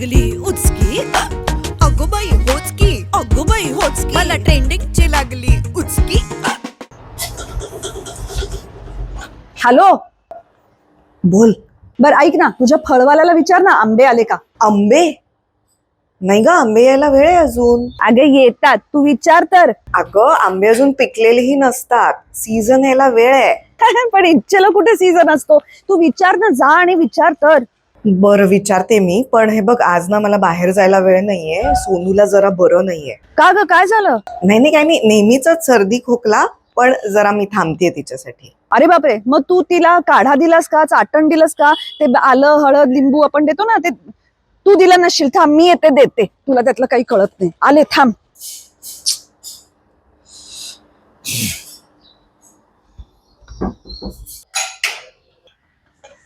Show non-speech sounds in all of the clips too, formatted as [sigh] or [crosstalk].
लागली उचकी. अगो बाई होचकी. अगो बाई होचकी. मला ट्रेंडिंगची लागली उचकी. हॅलो? बोल. बर ऐक ना तुझ्या फळवाल्याला विचार ना आंबे आले का? आंबे? नाही ग आंबे यायला वेळ आहे अजून. अगे येतात. तू विचार तर. अगं आंबे अजून पिकलेलेही नसतात. सीझन यायला वेळ आहे. [laughs] पण इच्छेला कुठे सीझन असतो? तू विचार ना जा आणि विचार तर. बरं विचारते मी पण हे बघ आज ना मला बाहेर जायला वेळ नाहीये सोनूला जरा बरं नाहीये. का ग? काय झालं? नाही नाही काय नाही नेहमीच सर्दी खोकला पण जरा मी थांबतेय तिच्यासाठी. अरे बापरे मग तू तिला काढा दिलास का? चाटण दिलंस का? ते ब- आलं हळद लिंबू आपण देतो ना ते तू दिला नसशील थांब मी येते देते. तुला त्यातलं काही कळत नाही. आले थांब.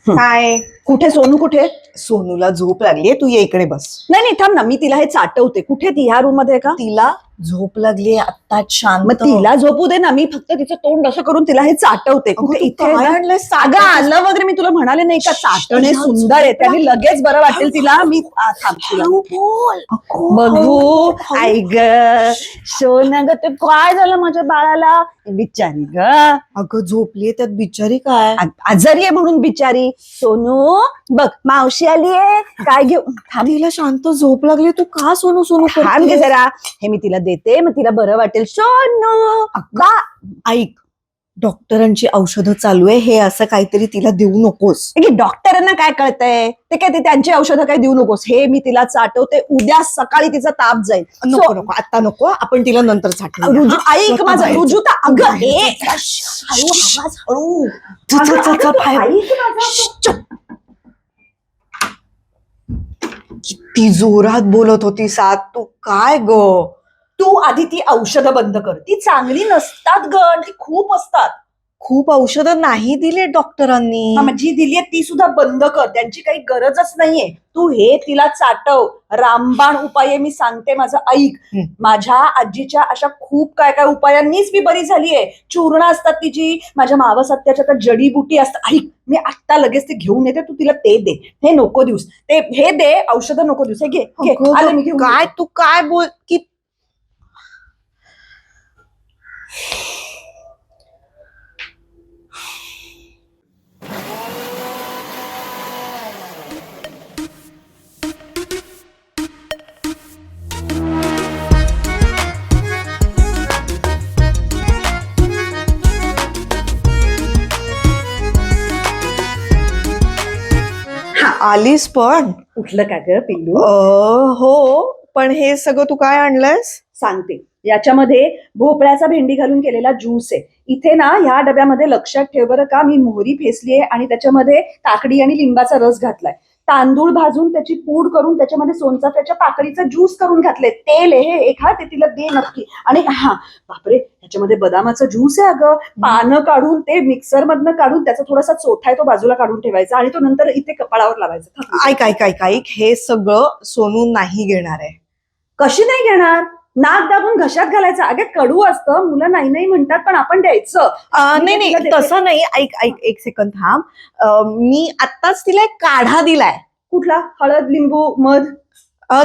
काय? कुठे सोनू कुठे? सोनूला झोप लागलीये तू ये इकडे बस. नाही नाही थांब ना मी तिला हे चाटवते. कुठे ती? ह्या रूममध्ये आहे का? तिला झोप लागलीये आता शांत. मग तिला झोपू दे ना मी फक्त तिचं तोंड असं करून तिला हे चाटवते. कुठे तू इथे काय आणलंय? अगं आलं वगैरे मी तुला म्हणाले नाही का? चाटणे तिला सुंदर आहे. झोप त्याने लगेच बरं वाटेल तिला. मी आ, थांब तुला. बघू. आई ग. सोना ग ते काय झालं माझ्या बाळाला? बिचारी ग. अगं झोपलीये त्यात बिचारी काय? आ- आजारी आहे म्हणून बिचारी. सोनू बघ मावशी आली आहे? काय घेऊ? थांब. शांत झोप लागली. तू का सोनू सोनू थांब घे? जरा. हे मी तिला देते. मग तिला बरं वाटेल. सोनू! बा ऐक. डॉक्टरांची औषधं चालू आहे. हे असं काहीतरी तिला देऊ नकोस. की डॉक्टरांना काय कळतंय? ते काय ते त्यांची औषधं काही देऊ नकोस. हे मी तिला चाटवते उद्या सकाळी तिचा ताप जाईल. नको नको. आता नको. आपण तिला नंतर साठवूया. रुजू ऐक माझं. रुजुता अगं हळू आवाज हळू. च- च- च- च- बाहेर. ऐक माझं. किती जोरात बोलत होती सात. तू काय ग? तू आधी ती औषधं बंद कर. ती चांगली नसतात ग. ती खूप असतात. खूप औषधं नाही दिले डॉक्टरांनी. जी दिली आहे ती सुद्धा बंद कर. त्यांची काही गरजच नाहीये. तू हे तिला चाटव. रामबाण उपाय मी सांगते माझं. ऐक हं. माझ्या आजीच्या अशा खूप काय काय उपायांनीच मी बरी झालीये. चूर्ण असतात तिची माझ्या मावसत्याच्या तर जडीबुटी असतात. ऐक मी आत्ता लगेच ते घेऊन येते तू तिला ते दे. हे नको दिवस. ते हे दे औषधं नको दिवस. हे घे घे. अगं, आले मी घेऊन काय येते. तू काय बोल की आलीस पण. उठलं का ग पिल्लू? हो पण हे सगळं तू काय आणलंयस? सांगते. याच्यामध्ये भोपळ्याचा भेंडी घालून केलेला ज्यूस आहे. इथे ना ह्या डब्यामध्ये लक्षात ठेव बरं का मी मोहरी फेसली आहे आणि त्याच्यामध्ये काकडी आणि लिंबाचा रस घातलाय. तांदूळ भाजून त्याची पूड करून त्याच्यामध्ये सोनचाफ्याच्या पाकळीचा ज्यूस करून घातले. तेल आहे हे एक हा ते तिला दे नक्की. आणि हा बापरे त्याच्यामध्ये बदामाचं ज्यूस आहे अगं. पानं काढून ते मिक्सर मधनं काढून त्याचा थोडासा चोथा आहे तो बाजूला काढून ठेवायचा आणि तो नंतर इथे कपाळावर लावायचा. ऐक ऐक ऐक ऐक. हे सगळं सोनू नाही घेणार आहे. कशी नाही घेणार? नाक दाबून घशात घालायचं. अगे कडू असतं. मुलं नाही नाही म्हणतात पण आपण द्यायचं. नाही नाही. तसं नाही. ऐक ऐक एक सेकंद थांब. मी आत्ताच तिला एक काढा दिलाय. कुठला? हळद लिंबू मध?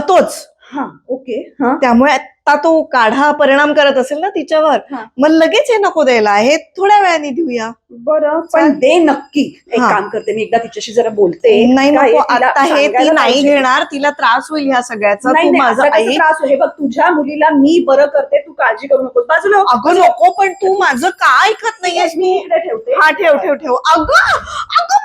तोच. हा. ओके. हा. त्यामुळे आता तो काढा परिणाम करत असेल ना तिच्यावर हा. मग लगेच हे नको द्यायला. हे थोड्या वेळाने देऊया. बरं पण. दे नक्की. एक हा. काम करते मी एकदा तिच्याशी जरा बोलते. नाही काय नको तिला आता हे ती सांगायला नाही पाहिजे. घेणार तिला त्रास होईल ह्या सगळ्याचा. नाही तू नाही, माझं असा कसा आई त्रास होईल? हे बघ तुझ्या मुलीला मी बरं करते तू काळजी करू नकोस. बाजूला हो. अगं नको पण तू माझं का ऐकत नाहीयेस मी इकडे ठेवते. हा ठेव ठेव ठेव. अगं अगं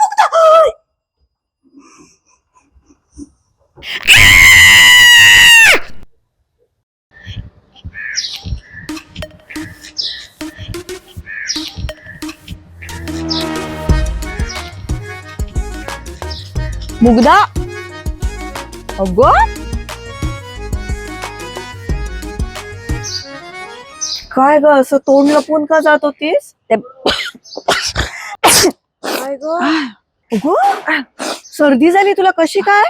मुग्धा अगं. काय ग असं तोंड लपवून का जात होतीस? ते- काय ग? अगं, सर्दी झाली तुला कशी काय?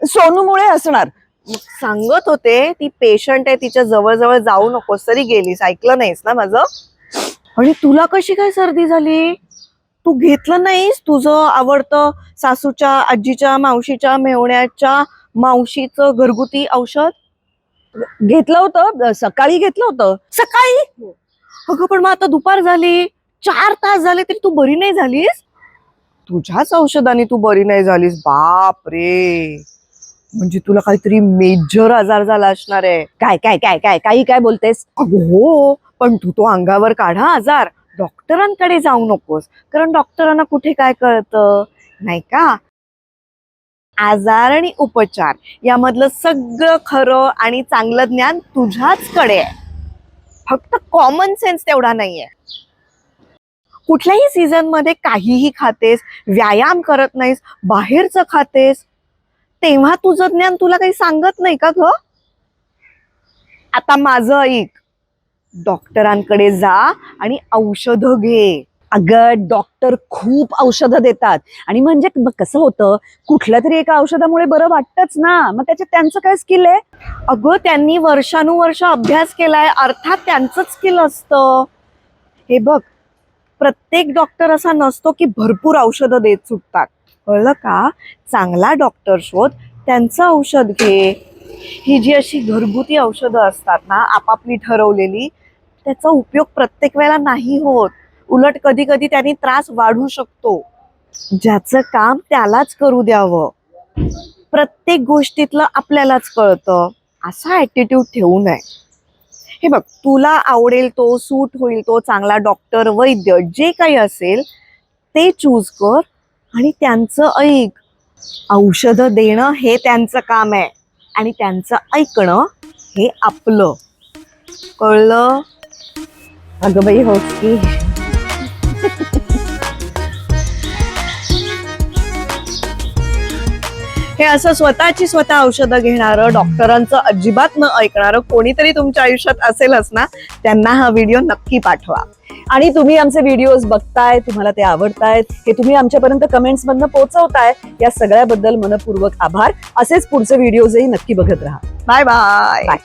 सोनूमुळे असणार सांगत होते ती पेशंट आहे तिच्या जवळ जवळ जाऊ नकोस तरी गेलीस. ऐकलं नाहीस ना माझं? आणि तुला कशी काय सर्दी झाली? तू घेतलं नाहीस तुझं आवडतं सासूच्या आजीच्या मावशीच्या मेवण्याच्या मावशीचं घरगुती औषध? घेतलं होतं सकाळी घेतलं होतं. सकाळी? अगं पण मग आता दुपार झाली. चार तास झाले तरी तू बरी नाही झालीस? तुझ्याच औषधाने तू बरी नाही झालीस. बाप रे. म्हणजे तुला काहीतरी मेजर आजार झाला असणार आहे. काय काय काय काय काही काय बोलतेस? अगं हो. पण तू तो अंगावर काढा आजार. डॉक्टरांकडे जाऊ नकोस. कारण डॉक्टरांना कुठे काय कळतं? नाही का? आजार आणि उपचार यामधलं सगळं खरं आणि चांगलं ज्ञान तुझ्याच कडे आहे. फक्त कॉमन सेन्स तेवढा नाहीये. कुठल्याही सीझनमध्ये काहीही खातेस व्यायाम करत नाहीस बाहेरचं खातेस तेव्हा तुझं ज्ञान तुला काही सांगत नाही का ग? आता माझं ऐक. डॉक्टरांकडे जा आणि औषधं घे. अगं डॉक्टर खूप औषधं देतात. आणि म्हणजे कसं होतं कुठल्या तरी एका औषधामुळे बरं वाटतच ना. मग त्याच्यात त्यांचं काय स्किल आहे? अगं त्यांनी वर्षानुवर्ष अभ्यास केलाय. अर्थात त्यांचं स्किल असतं. हे बघ प्रत्येक डॉक्टर असा नसतो की भरपूर औषधं देत सुटतात. कळलं का? चांगला डॉक्टर शोध त्यांचं औषध घे. ही जी अशी घरगुती औषधं असतात ना आपापली ठरवलेली त्याचा उपयोग प्रत्येक वेळेला नाही होत. उलट कधी कधी त्यांनी त्रास वाढू शकतो. ज्याचं काम त्यालाच करू द्यावं. प्रत्येक गोष्टीतलं आपल्यालाच कळतं. असा ॲटिट्यूड ठेवू नये. हे बघ तुला आवडेल तो सूट होईल तो चांगला डॉक्टर वैद्य जे काही असेल ते चूज कर आणि त्यांचं ऐक. औषधं देणं हे त्यांचं काम आहे. आणि त्यांचं ऐकणं हे आपलं. कळलं? अगं बाई हो की. हे असं स्वतःची स्वतः औषधं घेणारं डॉक्टरांचं अजिबात न ऐकणारं कोणीतरी तुमच्या आयुष्यात असेलच ना त्यांना हा व्हिडिओ नक्की पाठवा. आणि तुम्ही आमचे व्हिडिओज बघताय तुम्हाला ते आवडतायत हे तुम्ही आमच्यापर्यंत कमेंट्स मधनं पोहोचवताय या सगळ्याबद्दल मनपूर्वक आभार. असेच पुढचे व्हिडिओजही नक्की बघत राहा. Bye bye. बाय.